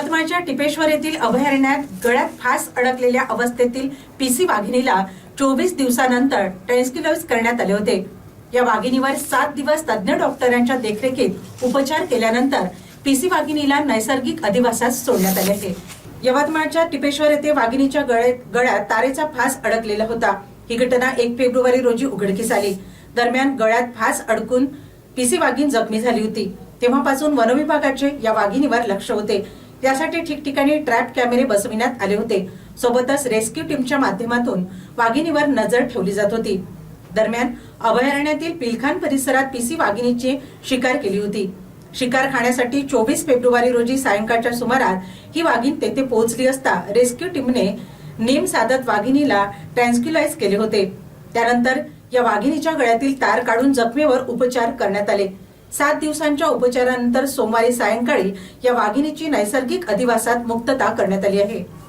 यवतमाळच्या टिपेश्वर येथील अभयारण्यात गळ्यात फास अडकलेल्या अवस्थेतील पीसी वाघिणीला चोवीस दिवसानंतर ट्रान्सक्युलाइज करण्यात आले होते. या वाघिणीवर सात दिवस तज्ज्ञ डॉक्टरांच्या देखरेखीत उपचार केल्यानंतर पीसी वाघिणीला नैसर्गिक अधिवासात सोडण्यात आले आहे यवतमाळच्या टिपेश्वर येथे वाघिणीच्या गळ्यात गळ्यात तारेचा फास अडकलेला होता. ही घटना एक फेब्रुवारी रोजी उघडकीस आली. दरम्यान गळ्यात फास अडकून पीसी वाघीण जखमी झाली होती. तेव्हापासून वनविभागाचे या वाघिणीवर लक्ष होते. त्यासाठी ठिकठिकाणी ट्रॅप कॅमेरे बसविण्यात आले होते. सोबतच रेस्क्यू टीमच्या माध्यमातून वाघिणीवर नजर ठेवली जात होती. दरम्यान अभयारण्यातील पिलखान परिसरात पीसी वाघिणीची शिकार केली होती. शिकार खाण्यासाठी चोवीस फेब्रुवारी रोजी सायंकाळच्या सुमारास ही वाघीण तेथे पोहोचली असता रेस्क्यू टीमने नेम साधत वाघिणीला ट्रान्सक्युलाइज केले होते. त्यानंतर या वाघिणीच्या गळ्यातील तार काढून जखमेवर उपचार करण्यात आले. सात दिवसांच्या उपचारानंतर सोमवारी सायंकाळी या वाघिणीची नैसर्गिक अधिवासात मुक्तता करण्यात आली आहे.